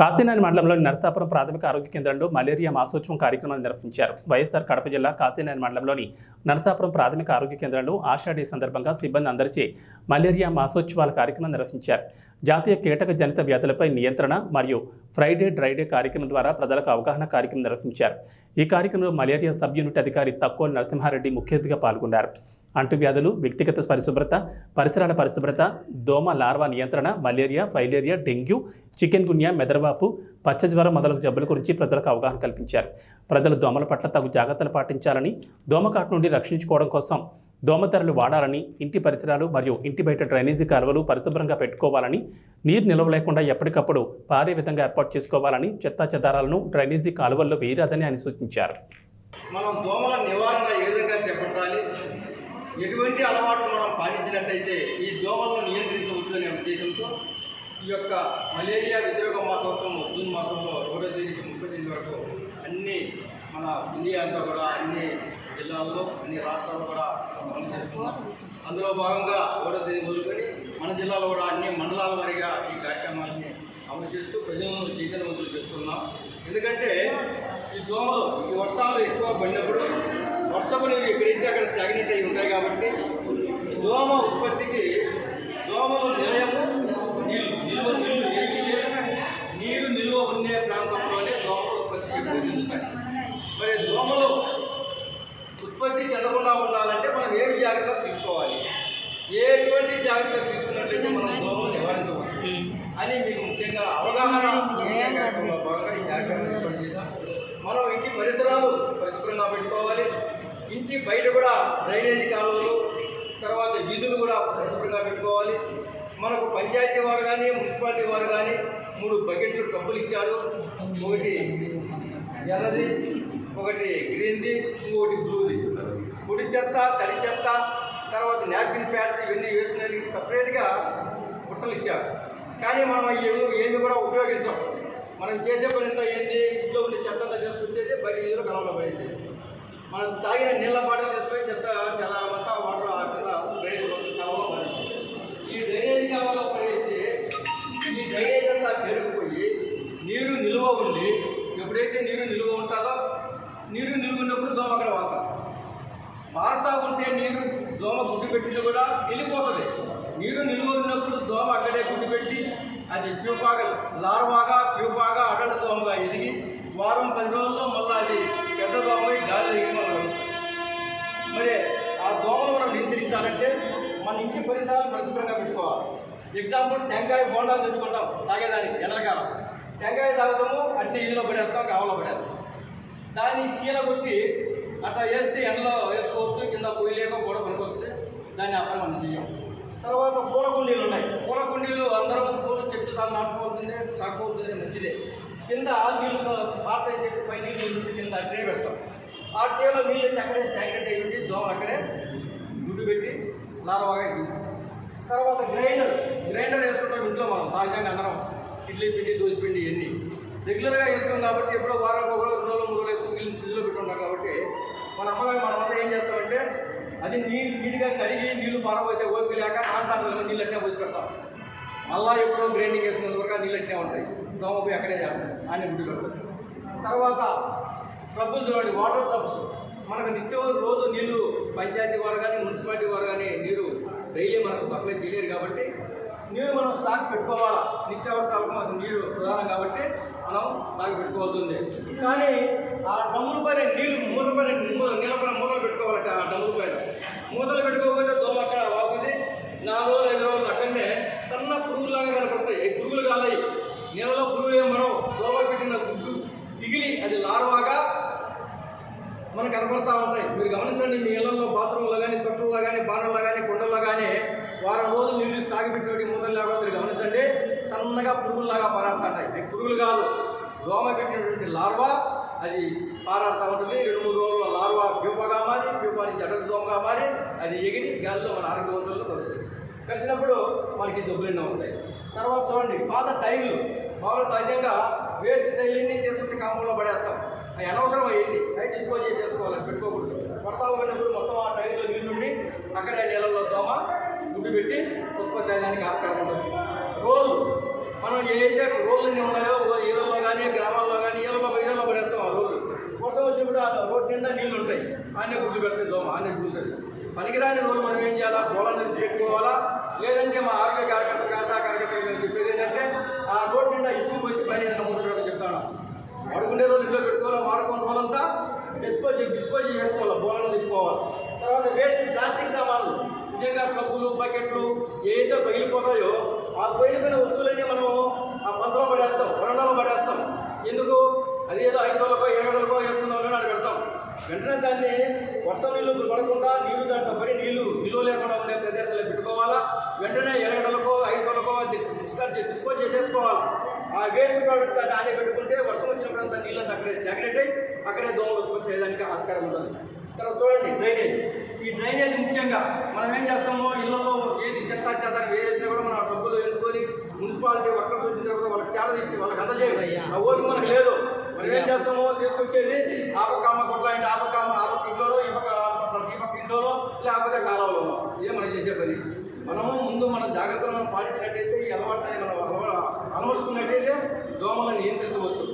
కాశీనాని మండలంలోని నరసాపురం ప్రాథమిక ఆరోగ్య కేంద్రంలో మలేరియా మాసోత్సవం కార్యక్రమాన్ని నిర్వహించారు. వైఎస్ఆర్ కడప జిల్లా కాశీనాని మండలంలోని నరసాపురం ప్రాథమిక ఆరోగ్య కేంద్రంలో ఆషాఢీ సందర్భంగా సిబ్బంది అందరిచే మలేరియా మాసోత్సవాల కార్యక్రమం నిర్వహించారు. జాతీయ కీటక జనిత వ్యాధులపై నియంత్రణ మరియు ఫ్రైడే డ్రైడే కార్యక్రమం ద్వారా ప్రజలకు అవగాహన కార్యక్రమం నిర్వహించారు. ఈ కార్యక్రమంలో మలేరియా సబ్ యూనిట్ అధికారి తక్కువ నరసింహారెడ్డి ముఖ్య అతిథిగా పాల్గొన్నారు. అంటువ్యాధులు వ్యక్తిగత పరిశుభ్రత పరిసరాల పరిశుభ్రత దోమ లార్వా నియంత్రణ malaria filaria dengue chikungunya మెదడువాపు పచ్చజ్వరం మొదలగు జబ్బుల గురించి ప్రజలకు అవగాహన కల్పించారు. ప్రజలు దోమల పట్ల తగు జాగ్రత్తలు పాటించాలని దోమకాటు నుండి రక్షించుకోవడం కోసం దోమతెరలు వాడాలని ఇంటి పరిసరాలు మరియు ఇంటి బయట డ్రైనేజీ కాలువలు పరిశుభ్రంగా పెట్టుకోవాలని నీరు నిల్వ లేకుండా ఎప్పటికప్పుడు పారే విధంగా ఏర్పాటు చేసుకోవాలని చెత్తా చెదారాలను డ్రైనేజీ కాలువల్లో వేయరాదని ఆయన సూచించారు. మనం దోమల నివారణ ఏ విధంగా చేపట్టాలి? ఎటువంటి అలవాట్లు మనం పాటించినట్టయితే ఈ దోమలను నియంత్రించవచ్చు అనే ఉద్దేశంతో ఈ యొక్క మలేరియా వ్యతిరేక మాసోత్సవం జూన్ మాసంలో ఒకటో తేదీ నుంచి ముప్పై తేదీ వరకు అన్ని మన ఇండియా అంతా కూడా అన్ని జిల్లాల్లో అన్ని రాష్ట్రాల్లో కూడా అమలు జరుపుకున్నాం అందులో భాగంగా ఒకటో తేదీ మొదలుకొని మన జిల్లాలో కూడా అన్ని మండలాల వారీగా ఈ కార్యక్రమాలని అమలు చేస్తూ ప్రజలను చైతన్యవంతులు చేస్తున్నాం. ఎందుకంటే ఈ దోమలు ఈ వర్షాలు ఎక్కువ పడినప్పుడు వర్షపు నీరు ఎక్కడైతే అక్కడ స్టాగ్నేట్ అయి ఉంటాయి కాబట్టి ఈ దోమ ఉత్పత్తికి దోమలు నిలయము నీళ్ళు. నిల్వ నీళ్ళు నీరు నిల్వ ఉండే ప్రాంతంలోనే దోమల ఉత్పత్తి ఎక్కువ మరి దోమలు ఉత్పత్తి చెందకుండా ఉండాలంటే మనం ఏమి జాగ్రత్తలు తీసుకోవాలి? ఎటువంటి జాగ్రత్తలు తీసుకున్నట్లయితే మనం దోమలు నివారించవచ్చు? అని మీకు ముఖ్యంగా అవగాహన కార్యక్రమంలో భాగంగా ఈ కార్యక్రమం మనం ఇంటి పరిసరాలు పరిశుభ్రంగా పెట్టుకోవాలి. ఇంటి బయట కూడా డ్రైనేజీ కాలువలు తర్వాత వీధులు కూడా పరిశుభ్రంగా పెట్టుకోవాలి. మనకు పంచాయతీ వారు కానీ మున్సిపాలిటీ వారు కానీ మూడు బకెట్లు డబ్బులు ఇచ్చారు. ఒకటి ఎర్రది ఒకటి గ్రీన్ది ఇంకొకటి బ్లూది. పొడి చెత్త తడి చెత్త తర్వాత నాప్కిన్ ప్యాడ్స్ ఇవన్నీ వేసుకునేది సపరేట్గా బుట్టలు ఇచ్చారు. కానీ మనం ఏమి ఏమి కూడా ఉపయోగించాం. మనం చేసే పని ఎంతో ఏంది ఇంట్లో ఉండే చెత్త అంతా చేసుకొచ్చేది బయట ఇందులో కలంలో పడేసేది. మనం తాగిన నీళ్ళ బాటలు వార్తా ఉంటే నీరు దోమ గుడ్డు పెట్టింది కూడా వెళ్ళిపోతుంది నీరు నిలువ ఉన్నప్పుడు దోమ అక్కడే గుడ్డు పెట్టి అది ప్యూపాగా లార్వాగా ప్యూపాగా అడల దోమగా ఎదిగి వారం పది రోజుల్లో మళ్ళీ అది పెద్ద దోమ గాలి ఎగిరి మరి ఆ దోమ మనం నియంత్రించాలంటే మన ఇంటి పరిసరాలు పరిశుభ్రంగా పెట్టుకోవాలి. ఎగ్జాంపుల్ టెంకాయ బోండాలు తెచ్చుకుంటాం తాగేదానికి ఎండలకాలం. టెంకాయ తాగుతాము అంటే ఇదిలో పడేస్తాం కావలో పడేస్తాం. దాన్ని చీల కొట్టి అట్లా వేస్తే ఎండలో వేసుకోవచ్చు కింద పొయ్యి లేక కూడా పనికొస్తుంది దాన్ని అప్పుడు మనం చెయ్యం తర్వాత పూల కుండీలు ఉన్నాయి. పూల కుండీలు అందరం పూలు చెట్లు తాను నాటుకోవాల్సిందే సాగుకోవాల్సిందే మంచిదే. కింద ఆ నీళ్ళు పాత చెట్టు పై నీళ్ళు కింద ట్రే పెడతాం. ఆ ట్రేలో నీళ్ళు అక్కడే స్టాగ్నెట్ అయ్యి ఉండి దోమ అక్కడే గుడ్డు పెట్టి లారవాగా ఎగురుతుంది. తర్వాత గ్రైండర్. గ్రైండర్ వేసుకుంటాం ఇంట్లో మనం సహజంగా అందరం. ఇడ్లీ పిండి దోశ పిండి ఇవన్నీ. రెగ్యులర్గా వేసుకున్నాం కాబట్టి ఎప్పుడో వారానికి ఒక రోజు రెండు రోజులు మూడు రోజులు వేసుకుని నీళ్ళు ఫ్రిడ్జ్లో పెట్టుకుంటాం కాబట్టి మన అమ్మగారు మనం అంతా ఏం చేస్తామంటే అది నీళ్ళు నీట్గా కడిగి నీళ్ళు పారబోసే ఓపిక లేక నాటాటలో నీళ్ళు పోసి పెడతాం. మళ్ళా ఎప్పుడో గ్రైండింగ్ వేసుకున్నంత వరకు ఆ నీళ్ళు అట్నే ఉంటాయి. దోమపు అక్కడే చేస్తాం ఆయన గుడ్డు పెడతాం తర్వాత ట్రబ్బులు చూడండి వాటర్ ట్రబ్స్ మనకు నిత్యం రోజు నీళ్ళు పంచాయతీ వారు కానీ మున్సిపాలిటీ వారు కానీ నీరు డైలీ మనకు సప్లై చేయలేరు కాబట్టి నీరు మనం స్టాక్ పెట్టుకోవాలా? నిత్యావసరాలకు మనకు నీరు ప్రధానం కాబట్టి మనం స్టాక్ పెట్టుకోవాల్సింది కానీ ఆ డ్రమ్ముల పైన నీళ్ళు మూత పైన నీళ్ళ పైన మూతలు పెట్టుకోవాలట ఆ డ్రమ్ముల పైన. మూతలు పెట్టుకోకపోతే దోమ అక్కడ వాపుది నాలుగు రోజులు ఐదు రోజులు అక్కడనే సన్న పురుగులాగా కనపడతాయి ఈ పురుగులు కాదు నీళ్ళలో పురుగులు ఏం మనం దోమ పెట్టిన గుడ్డు పిగిలి అది లార్వాగా మనకు కనపడతా ఉంటాయి. మీరు గమనించండి మీ ఇళ్ళలో బాత్రూంలో కానీ తొట్టల్లో కానీ బాణల్లో కానీ కుండల్లో కానీ వారం రోజులు నీళ్ళు స్టాక్ పెట్టినటువంటి మూతలు లేకుండా మీరు గమనించండి సన్నగా పురుగుల్లాగా పరాడుతుంటాయి పురుగులు కాదు. దోమ పెట్టినటువంటి లార్వా అది పారాడుతూ ఉంటుంది. రెండు మూడు రోజుల్లో లార్వా ప్యూపగా మారి ప్యూపా నుంచి అడగ దోమగా మారి అది ఎగిరి గాలిలో మన ఆరోగ్యవంతుల్లో కలుస్తుంది. కలిసినప్పుడు మనకి జబ్బులన్నీ వస్తాయి. తర్వాత చూడండి పాత టైర్లు. మామూలు సహజంగా వేస్ట్ టైర్లన్నీ తీసుకొచ్చి కాంపౌండ్లో పడేస్తాం. అవి అనవసరం అయ్యింది. అవి డిస్పోజ్ చేసుకోవాలి పెట్టుకోకూడదు. వర్షాలు పడినప్పుడు మొత్తం ఆ టైర్లో నీళ్ళుండి అక్కడే నీళ్ళలో దోమ గుడ్డు పెట్టి ఉత్పత్తి అయ్యడానికి ఆస్కారం ఉంటుంది. రోజు మనం వర్షం వచ్చినప్పుడు ఆ రోడ్డు నిండా నీళ్ళు ఉంటాయి. ఆయన గుడ్లు పెడతాయి దోమ ఆయన గుడ్తుంది పనికిరాని రోజు మనం ఏం చేయాలా? పొలాల నుంచి పెట్టుకోవాలా? లేదంటే మా ఆరోగ్య కార్యకర్త ఆశా కార్యకర్త చెప్పేది ఏంటంటే ఆ రోడ్డు నిండా ఇసుకు పోసి పని ముందు చెప్తాను వాడుకునే రోజు ఇంట్లో పెట్టుకోవాలి? వాడుకున్న రోజంతా డిస్పోజ్ డిస్పోజ్ చేసుకోవాలి బోలను తిప్పుకోవాలి తర్వాత వేస్ట్ ప్లాస్టిక్ సామాన్లు నిజంగా కప్పులు బకెట్లు ఏదైతే పగిలిపోతాయో ఆ పగిలిపోయిన వస్తువులన్నీ మనము ఆ పంతలో పడేస్తాం వరండాలో పడేస్తాం. ఎందుకు? అది ఏదో ఐదు వందలకో ఇరవై వెంటనే దాన్ని వర్షం నీళ్ళు పడకుండా నీళ్ళు దాంట్లో పడి నీళ్ళు నిలువ లేకుండా ఉండే ప్రదేశాల్లో పెట్టుకోవాలా? వెంటనే ఎరగడలకో ఐదు వందలకో డిస్కార్డ్ డిస్పోజ్ చేసేసుకోవాలి. ఆ వేస్ట్ ప్రోడక్ట్ దాన్ని ఆనే పెట్టుకుంటే వర్షం వచ్చినప్పుడు అంత నీళ్ళంతా అక్కడే స్టాగ్నేట్ అయ్యి అక్కడే దోమలు ఉత్పత్తి చేయడానికి ఆస్కారం ఉంటుంది. తర్వాత చూడండి డ్రైనేజ్. ఈ డ్రైనేజ్ ముఖ్యంగా మనం ఏం చేస్తామో ఇళ్ళలో ఏది చెత్త చెత్త వేసినా కూడా మనం డబ్బులు ఎంచుకొని మున్సిపాలిటీ వర్కర్స్ వచ్చిన తర్వాత వాళ్ళకి చేత ఇచ్చి వాళ్ళకి అందజేయాలి ఆ ఓటు మనకు లేదు. మనం ఏం చేస్తామో తీసుకొచ్చేది ఆ పక్క అమ్మ కొట్ల అంటే ఆ పక్క అమ్మ ఆ పక్క ఇంట్లోనో ఈ పక్క ఈ పక్క ఇంట్లోనో లేకపోతే కాలువలోనో ఇదే మనం చేసే పని? మనము ముందు మన జాగ్రత్తలు మనం పాటించినట్టయితే ఈ అలవాట్లని మనం అలవా అలవరుచుకున్నట్టయితే దోమలను నియంత్రించవచ్చు.